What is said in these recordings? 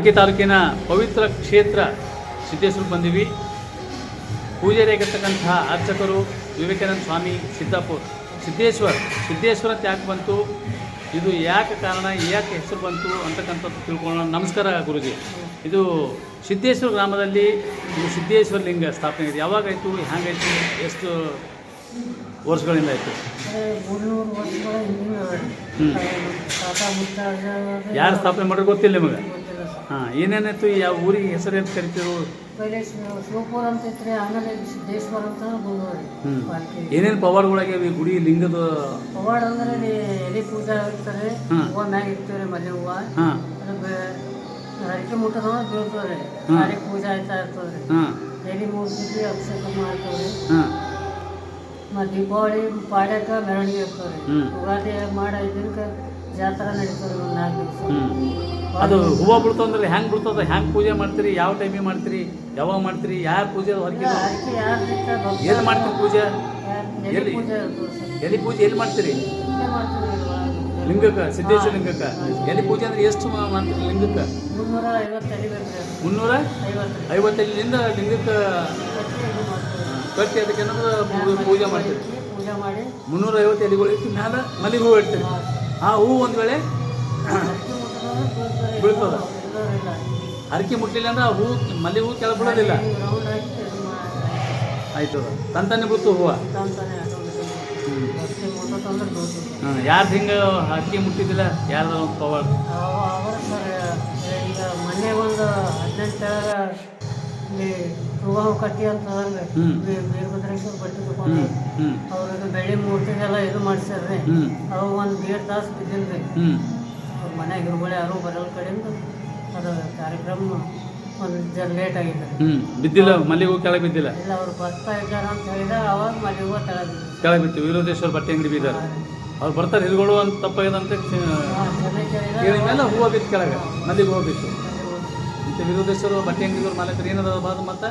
ಅಕ್ಕಿ ತಾಲೂಕಿನ ಪವಿತ್ರ ಕ್ಷೇತ್ರ ಸಿದ್ದೇಶ್ವರ ಬಂದೀವಿ. ಪೂಜಾರಿಯಾಗಿರ್ತಕ್ಕಂತಹ ಅರ್ಚಕರು ವಿವೇಕಾನಂದ ಸ್ವಾಮಿ ಸಿದ್ದಾಪುರ್ ಸಿದ್ದೇಶ್ವರ್ ಸಿದ್ದೇಶ್ವರ ಅಂತ ಯಾಕೆ ಬಂತು. ಇದು ಯಾಕೆ ಕಾರಣ ಯಾಕೆ ಹೆಸರು ಬಂತು ಅಂತಕ್ಕಂಥದ್ದು ತಿಳ್ಕೊಳ್ಳೋಣ. ನಮಸ್ಕಾರ ಗುರುಜಿ. ಇದು ಸಿದ್ದೇಶ್ವರ ಗ್ರಾಮದಲ್ಲಿ ಇದು ಸಿದ್ದೇಶ್ವರ ಲಿಂಗ ಸ್ಥಾಪನೆ ಇದೆ. ಯಾವಾಗಾಯಿತು ಹ್ಯಾಂಗಾಯಿತು ಎಷ್ಟು ವರ್ಷಗಳಿಂದ ಆಯಿತು? ಯಾರು ಸ್ಥಾಪನೆ ಮಾಡೋದು ಗೊತ್ತಿಲ್ಲ ನಿಮಗೆ? ಹಾಂ ಏನೇನಾಯ್ತು? ಯಾವ ಊರಿಗೆ ಹೆಸರು ಅಂತ ಕರಿತೀರು? ಪೈಲೆ ಶಿವ- ಶಿವಪುರ ಅಂತ ಇತ್ತು ಆಮೇಲೆ ಸಿದ್ದೇಶ್ವರ ಅಂತ ಬಂದವ್ರಿ ಪಾಲ್ಕಿ ಏನೇನು ಪವಾಡಗಳಾಗ್ಯಾವ ಈ ಗುಡಿ ಲಿಂಗದ? ಪವಾಡ ಅಂದ್ರೆ ಇಲ್ಲಿ ಎಲೆ ಪೂಜಾ ಇರ್ತಾರೆ ಹ್ಮ್. ಹೂವ ಮ್ಯಾಗ ಇರ್ತೀವ್ರಿ ಮಲ್ಲೆ ಹೂವ. ಹಾಂ. ಅದು ಬೆ- ಹರಕೆ ಮುಟ್ಟದವ ಬೀಳ್ತವ್ರಿ. ಹ್ಮ್. ಹರಕೆ ಪೂಜೆ ಆಯ್ತಾ ಇರ್ತದ್ರಿ ಹಾಂ. ಎಲೆ ಮೂರ್ತಿಗೆ ಅಭಿಷೇಕ ಮಾಡ್ತವ್ರಿ. ಹಾಂ. ಮತ್ತು ದೀಪಾವಳಿ ಪಾಡ್ಯಾಕ ಮೆರವಣಿಗೆ ಇರ್ತವ್ರಿ. ಹ್ಮ್. ಉಗಾದಿ ಮಾಡಿ ಐದು ದಿನಕ್ಕೆ ಜಾತ್ರೆ ನಡೀತವ್ರಿ ಒಂದು ನಾಲ್ಕು ದಿವಸ. ಹ್ಞೂ ಅದು ಹೂವು ಬೀಳ್ತಂದ್ರೆ ಹೆಂಗೆ ಬಿಡ್ತದ ಹೆಂಗೆ ಪೂಜೆ ಮಾಡ್ತೀರಿ? ಯಾವ ಟೈಮಿಗೆ ಮಾಡ್ತೀರಿ? ಯಾವಾಗ ಮಾಡ್ತೀರಿ? ಯಾರು ಪೂಜೆ ಎಲ್ಲಿ ಮಾಡ್ತೀರಿ ಪೂಜೆ? ಎಲ್ಲಿ? ಎಲ್ಲಿ ಪೂಜೆ ಎಲ್ಲಿ ಮಾಡ್ತೀರಿ? ಲಿಂಗಕ್ಕೆ, ಸಿದ್ದೇಶ್ವರ ಲಿಂಗಕ್ಕೆ. ಎಲ್ಲಿ ಪೂಜೆ ಅಂದ್ರೆ ಎಷ್ಟು ಮಾಡ್ತೀರಿ ಲಿಂಗಕ್ಕೆ? ಮುನ್ನೂರ ಐವತ್ತೈದರಿಂದ ಲಿಂಗಕ್ಕೆ ಕಟ್ಟಿ ಅದಕ್ಕೆ ಏನಾದ್ರು ಪೂಜೆ ಮಾಡ್ತೀರಿ? ಮಾಡಿ ಮುನ್ನೂರ ಐವತ್ತು ಎಲೆಗಳು ಇಟ್ಟು ಮ್ಯಾಲ ಮಲ್ಲಿಗೆ ಹೂವು ಇಡ್ತೀರಿ. ಆ ಹೂವು ಒಂದು ವೇಳೆ. ಬೀಳ್ತದ? ಅರಿಕೆ ಮುಟ್ಲಿಲ್ಲ ಅಂದ್ರೆ ಆ ಹೂ ಮಲ್ಲಿಗೆ ಹೂ ಕೆಳಗೆ ಇದು ಆಯ್ತು. ತಂತಾನೆ ಬಿಡ್ತು ಹೂವು? ಅಂತಾನೆ ಹಿಂಗ ಭಕ್ತಿ ಮುಟ್ಟತಂದ್ರೆ ಬೀಳ್ತದೆ. ಯಾರು ಹಿಂಗೆ ಅಕ್ಕಿ ಮುಟ್ಟಿದ್ದಿಲ್ಲ? ಯಾರ್ದಾರ ಒಂದು ಪವರ್. ಈಗ ಮೊನ್ನೆ ಒಂದು ಹದಿನೆಂಟರ ಇಲ್ಲಿ ತೂಗಾವು ಕಟ್ಟಿ ಅಂತ ವೀರಭದ್ರೇಶ್ವರ ಬಟ್ಟೆ ಹ್ಞೂ ತಗೊಂಡು ಹ್ಞೂ ಅವ್ರಿಗೆ ಬೆಳ್ಳಿ ಮೂರ್ತಿಗೆಲ್ಲ ಇದು ಮಾಡ್ಸ್ಯಾರ್ರಿ. ಹ್ಞೂ ಅವು ಒಂದು ದೇಡ್ ತಾಸು ಬಿದ್ದಿಲ್ರಿ ಹ್ಞೂ ಮನ್ಯಾಗ ಇರುಗಳು ಯಾರು ಬರಲ್ ಕಡೆಯಿಂದ ಅದು ಕಾರ್ಯಕ್ರಮ ಒಂದು ಜರ ಲೇಟ್ ಆಗಿದೆ ಹ್ಞೂ ಬಿದ್ದಿಲ್ಲ ಮಲ್ಲಿಗೆ ಕೆಳಗೆ ಬಿದ್ದಿಲ್ಲ? ಇಲ್ಲ ಅವ್ರು ಬರ್ತಾ ಇದ್ದಾರೆ ಅಂತ ಹೇಳಿದ ಅವಾಗ ಮಲ್ಲಿಗೆ ಹೂವು ತೆಗೆದಿದ್ರು ಕೆಳಗೆ ಬಿತ್ತು ವೀರೋದೇಶ್ವರ ಬಟ್ಟೆ ಅಂಗಡಿ ಬಿದ್ದಾರೆ ಅವ್ರು ಬರ್ತಾರೆ ಹಿರುಗಳು ಅಂತ ತಪ್ಪಾಗಿದಂತೆ ಕೇಳಿದ ಮೇಲೆ ಹೂವು ಬಿತ್ತು ಕೆಳಗೆ ಮಲ್ಲಿಗೆ ಹೂವು ಬಿತ್ತು. ಮತ್ತು ವೀರೋದೇಶ್ವರ ಬಟ್ಟೆ ಅಂಗಡಿದವ್ರು ಮಾಲೀಕರು ಏನದ ಬಾದು ಮತ್ತೆ?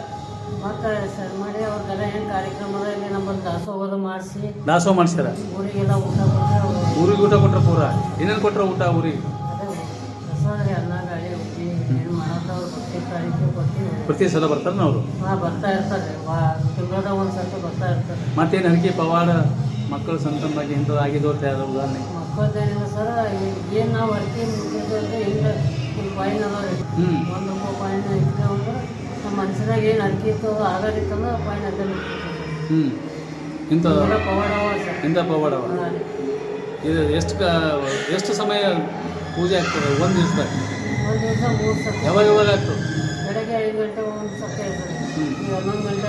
ಮತ್ತೆ ಸರ್ ಮಾಡಿ ಅವ್ರಿಗೆಲ್ಲ ಏನು ಕಾರ್ಯಕ್ರಮ ಅದ? ಇಲ್ಲಿ ನಮ್ಮಲ್ಲಿ ದಾಸೋಹದ ಮಾಡಿಸಿ. ದಾಸೋಹ ಮಾಡ್ಸ್ಯಾರ? ಊರಿಗೆಲ್ಲ ಊಟ ಕೊಟ್ಟರೆ ಊರಿಗೆ ಊಟ ಕೊಟ್ರ ಪೂರ? ಏನೇನು ಕೊಟ್ರ ಊಟ ಊರಿಗೆ? ಪ್ರತಿ ಸಲ ಬರ್ತಾರೆ ಅವರು? ಹಾಂ ಬರ್ತಾ ಇರ್ತಾರೆ. ತಿಂಗಳದ ಒಂದು ಸರ್ತಿ ಬರ್ತಾ ಇರ್ತಾರೆ. ಮತ್ತೇನು ಹರಕೆ ಪವಾಡ ಮಕ್ಕಳು ಸಂತಾನ ಬಗ್ಗೆ ಇಂಥದ್ದು ಆಗಿದ್ದು ಅಂತ ಯಾವ್ದು ಉದಾಹರಣೆ? ಮಕ್ಕಳದ್ದೇನಿಲ್ಲ ಸರ್ ಏನು ನಾವು ಹಿಂಗ ಒಂದು ಪಾಯಿನ್ ಅದಾವ ರೀ. ಹ್ಞೂ ಒಂದು ರೂಪಾಯಿ ಪಾಯಿನ್ ಇಟ್ಕೊಂಡ್ರೆ ಅಂದ್ರೆ ನಮ್ಮ ಏನು ಇತ್ತು ಆಗೋದಿತ್ತಂದ್ರೆ ಪಾಯಿನ್ ಅದ್ದಲ್ಲಿ ಹ್ಞೂ ಇಂಥ ಪವಾಡ ಅವ ಸರ್. ಇಂಥ ಪವಾಡ ಇದು ಎಷ್ಟು ಎಷ್ಟು ಸಮಯ ಪೂಜೆ ಆಗ್ತದೆ ಒಂದು ದಿವಸದಾಗ ಒಂದು ದಿವಸ ಮೂರು ಸರ್ತಿ ಯಾವಾಗ ಯಾವಾಗ ಆಗ್ತದೆ ಬೆಳಗ್ಗೆ ಐದು ಗಂಟೆ ಒಂದು. ಈಗ ಹನ್ನೊಂದು ಗಂಟೆ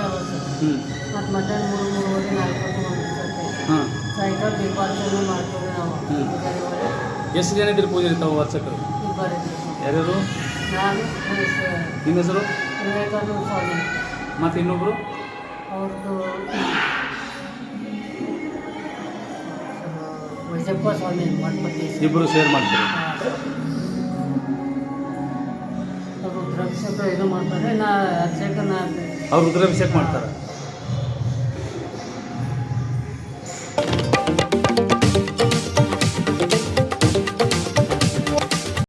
ಹ್ಞೂ ಮತ್ತು ಮಧ್ಯಾಹ್ನ ಮೂರು ಮೂರುವರೆ ನಾಲ್ಕು ಗಂಟೆ ಒಂದು ಸರ್ತಿ ಹಾಂ. ಸಾಯಂಕಾಲ ದೀಪಾರ್ಚನೆ ಮಾಡ್ತೀವಿ ನಾವು. ಹ್ಮ್. ಪೂಜಾರಿ ಒಳಗೆ ಎಷ್ಟು ಜನ ಇದ್ರಿ ಪೂಜೆ ಇರ್ತಾವೆ ಇಬ್ಬರು ಇದ್ದೀವಿ. ಯಾರ್ಯಾರು? ನಾನು ನಿಮ್ಮ ಹೆಸರು? ವಿವೇಕಾನಂದ ಸ್ವಾಮಿ. ಮತ್ತು ಇನ್ನೊಬ್ಬರು ಅವ್ರದ್ದು ವೈಜಪ್ಪ ಸ್ವಾಮಿ ಇಬ್ಬರು ಶೇರ್ ಮಾಡ್ತೀರಿ. ಮಾಡ್ತಾರೆ. ನಾ ಅಭಿಷೇಕ ಅವ್ರು ರುದ್ರಾಭಿಷೇಕ ಮಾಡ್ತಾರೆ.